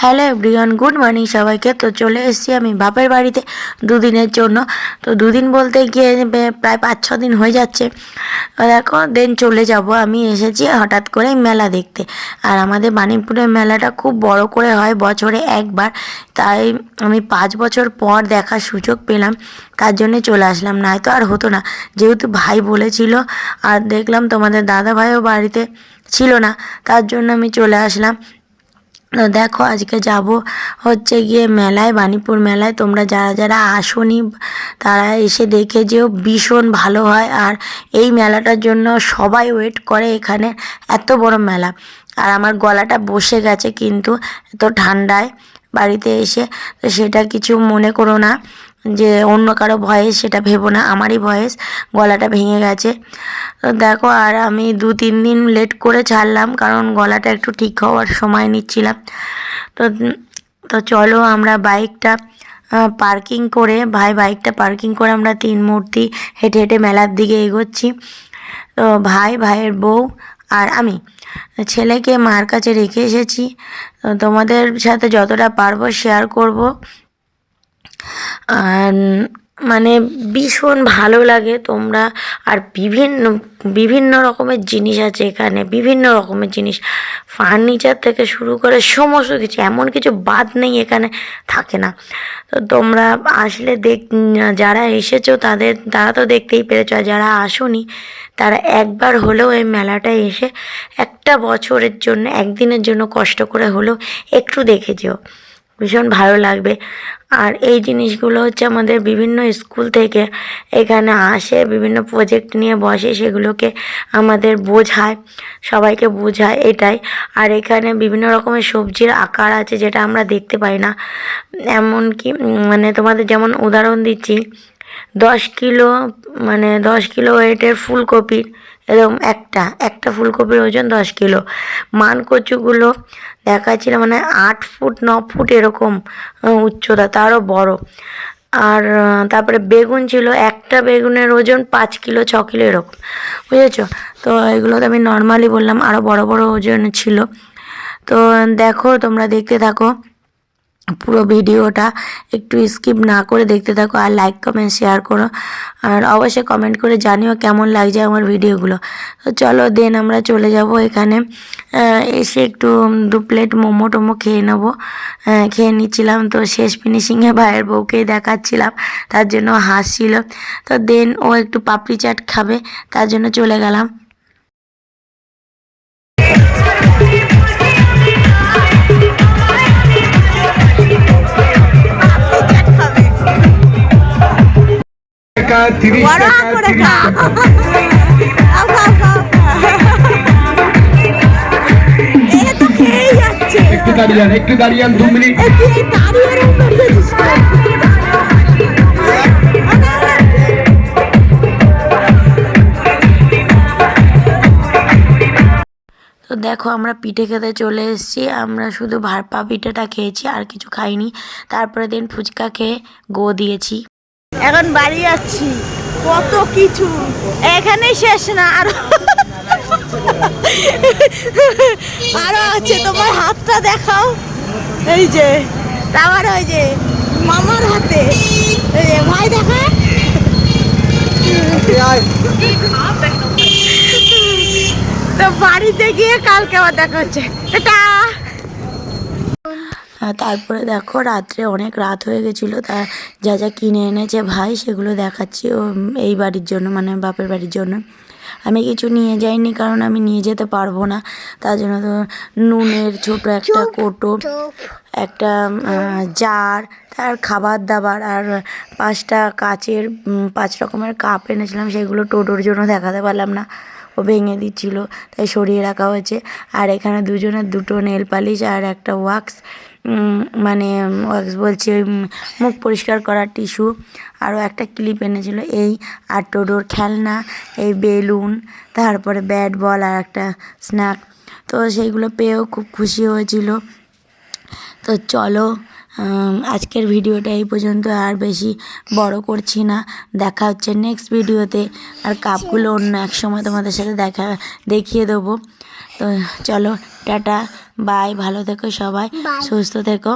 Hello everyone, good morning সবাইকে। তো চলে এসেছি আমি বাপের বাড়িতে দুদিনের জন্য। তো দুদিন বলতে গিয়ে প্রায় পাঁচ, ছ দিন হয়ে যাচ্ছে। দেখো, দেন চলে যাব। আমি এসেছি হঠাৎ করে মেলা দেখতে। আর আমাদের বাণীপুরের মেলাটা খুব বড় করে হয় বছরে একবার। তাই আমি পাঁচ বছর পর দেখার সুযোগ পেলাম। তার জন্য চলে আসলাম। নয়তো আর হতো না। যেহেতু ভাই বলেছিল, আর দেখলাম তোমাদের দাদা ভাইও বাড়িতে ছিল না, তার জন্য আমি চলে আসলাম। তো দেখো আজকে যাব হচ্ছে গিয়ে মেলায়, বাণীপুর মেলায়। তোমরা যারা যারা আসনি, তারা এসে দেখে যেও, ভীষণ ভালো হয়। আর এই মেলাটার জন্য সবাই ওয়েট করে এখানে, এত বড় মেলা। আর আমার গলাটা বসে গেছে কিন্তু এত ঠান্ডায় বাড়িতে এসে। তো সেটা কিছু মনে করো না যে অন্য কারও ভয়েস সেটা ভেবো না, আমারই ভয়েস গলাটা ভেঙে গেছে। দেখো, আর আমি দু তিন দিন লেট করে ছাড়লাম, কারণ গলাটা একটু ঠিক হওয়ার সময় নিচ্ছিলাম। তো তো চলো আমরা বাইকটা পার্কিং করে, ভাই বাইকটা পার্কিং করে আমরা তিন মূর্তি হেঁটে হেঁটে মেলার দিকে এগোচ্ছি। তো ভাই, ভাইয়ের বউ আর আমি, ছেলেকে মার কাছে রেখে এসেছি। তোমাদের সাথে যতটা পারব শেয়ার করব। মানে ভীষণ ভালো লাগে তোমরা। আর বিভিন্ন বিভিন্ন রকমের জিনিস আছে এখানে, বিভিন্ন রকমের জিনিস। ফার্নিচার থেকে শুরু করে সমস্ত কিছু, এমন কিছু বাদ নেই এখানে, থাকে না। তো তোমরা আসলে দেখ, যারা এসেছ তাদের, তারা তো দেখতেই পেরেছ। আর যারা আসোনি, তারা একবার হলেও এই মেলাটায় এসে একটা বছরের জন্য, একদিনের জন্য কষ্ট করে হলেও একটু দেখে যেও। ভীষণ ভালো লাগবে। আর এই জিনিসগুলো হচ্ছে আমাদের বিভিন্ন স্কুল থেকে এখানে আসে, বিভিন্ন প্রজেক্ট নিয়ে বসে, সেগুলোকে আমাদের বোঝায়, সবাইকে বোঝায় এটাই। আর এখানে বিভিন্ন রকমের সবজির আকার আছে যেটা আমরা দেখতে পাই না। এমনকি মানে তোমাদের যেমন উদাহরণ দিচ্ছি, দশ কিলো মানে দশ কিলো ওয়েটের ফুলকপির এরকম একটা একটা ফুলকপির ওজন দশ কিলো। মান কচুগুলো দেখাচ্ছিল মানে আট ফুট, ন ফুট এরকম উচ্চতা, তারও বড়। আর তারপরে বেগুন ছিল, একটা বেগুনের ওজন পাঁচ কিলো, ছ কিলো এরকম, বুঝেছ? তো এগুলো তো আমি নর্মালি বললাম আরও বড় বড় ওজন ছিল। তো দেখো, তোমরা দেখতে থাকো। পুরো ভিডিওটা একটু স্কিপ না করে দেখতে থাকো আর লাইক কমেন্ট শেয়ার করো। আর অবশ্যই কমেন্ট করে জানিও কেমন লাগছে আমার ভিডিওগুলো। তো চলো দেন আমরা চলে যাব এখানে। এসে একটু দু প্লেট মোমো টোমো খেয়ে নেব। খেয়ে নিচ্ছিলাম তো শেষ ফিনিশিংয়ে ভাইয়ের বউকেই দেখাচ্ছিলাম, তার জন্য হাসছিল। তো দেন ও একটু পাপড়ি চাট খাবে, তার জন্য চলে গেলাম। তিরিশ টাকা তিরিশ টাকা। একটু দাঁড়িয়ে যান একটু দাঁড়িয়ে যান দু মিনিট? তো দেখো আমরা পিঠে খেতে চলে এসেছি। আমরা শুধু ভারপা পিঠেটা খেয়েছি আর কিছু খাইনি। তারপরে দিন ফুচকা খেয়ে গো দিয়েছি। এখন বাড়ি যাচ্ছি। কত কিছু। এখানেই শেষ না আরও আরও আছে তোমার হাতটা দেখাও। এই যে তারপর ওই যে মামার হাতে। ভাই দেখা? তো বাড়িতে গিয়ে কালকে আবার দেখা হচ্ছে। টাটা। তারপরে দেখো রাত্রে অনেক রাত হয়ে গেছিল তা যা যা কিনে এনেছে ভাই সেগুলো দেখাচ্ছি ও এই বাড়ির জন্য মানে বাপের বাড়ির জন্য। আমি কিছু নিয়ে যাইনি কারণ আমি নিয়ে যেতে পারব না তার জন্য তো নুনের ছোট একটা কোটো একটা জার তার খাবার দাবার আর পাঁচটা কাচের পাঁচ রকমের কাপ এনেছিলাম সেগুলো টোটোর জন্য দেখাতে পারলাম না। ও ভেঙে দিচ্ছিল তাই সরিয়ে রাখা হয়েছে। আর এখানে দুজনের দুটো নেল পালিশ আর একটা ওয়াক্স মানে বলছি, ওই মুখ পরিষ্কার করার টিস্যু। আরও একটা ক্লিপ এনেছিল, এই আর টোটোর খেলনা, এই বেলুন, তারপরে ব্যাট বল আর একটা স্ন্যাক। তো সেইগুলো পেয়েও খুব খুশি হয়েছিল। তো চলো আজকের ভিডিওটা এই পর্যন্ত, আর বেশি বড় করছি না। দেখা হচ্ছে নেক্সট ভিডিওতে আর কাপগুলো অন্য এক সময় তোমাদের সাথে দেখা, দেখিয়ে দেবো। তো চলো টাটা বাই ভালো থেকো সবাই সুস্থ থেকো।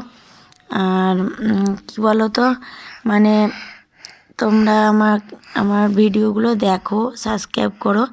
আর কি বলো তো মানে তোমরা আমার আমার ভিডিওগুলো দেখো সাবস্ক্রাইব করো।